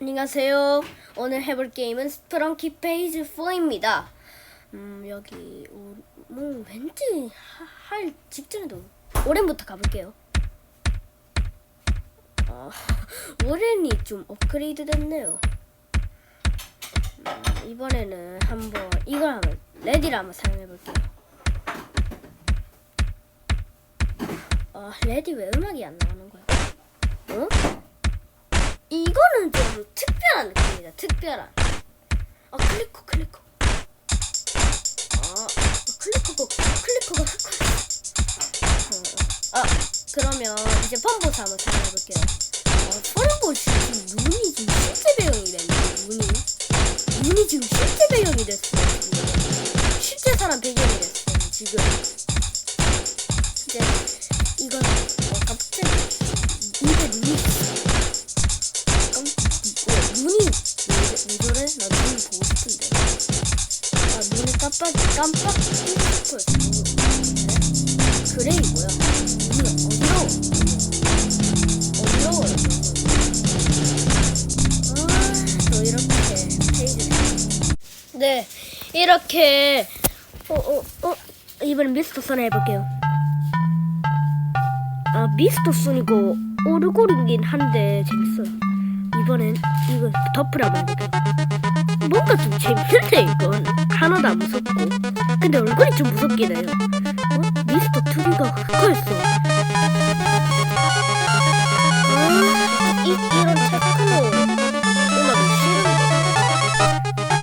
안녕하세요. 오늘 해볼 게임은 스프렁키 페이지 4입니다. 음, 여기, 오, 뭐, 왠지 하- 할 직전에도 오렌부터 가볼게요. 아, 오렌이 좀 업그레이드 됐네요. 음, 이번에는 한번 이걸 한번 레디를 한번 사용해볼게요. 아, 레디 왜 음악이 안 나오는 거야? 특별한. 아 클리커 클리커. 아 클리커가 클리커가. 아 그러면 이제 펌보스 한번 사용해볼게요. 아 펌보스 지금 눈이 지금 실제 배경이 됐네. 눈이 눈이 지금 실제 배경이 됐어. 실제 사람 배경이 됐어. 지금. 이제 이건 왜 저래? 나눈 보고 싶은데. 아, 눈이 깜빡, 깜빡 뜨고 싶어요. 그래? 그레이고요. 눈이 어지러워. 어지러워요. 아, 또 이렇게 페이지를. 네, 이렇게, 어, 어, 어, 이번엔 미스터 선 해볼게요. 아, 미스터 선이고, 오르골이긴 한데, 재밌어요. 이번엔 이거 덮으라 말게요. 뭔가 좀 재밌는데 이건 하나도 안 무섭고 근데 얼굴이 좀 무섭긴 해요. 어? 미스터 흑화했어.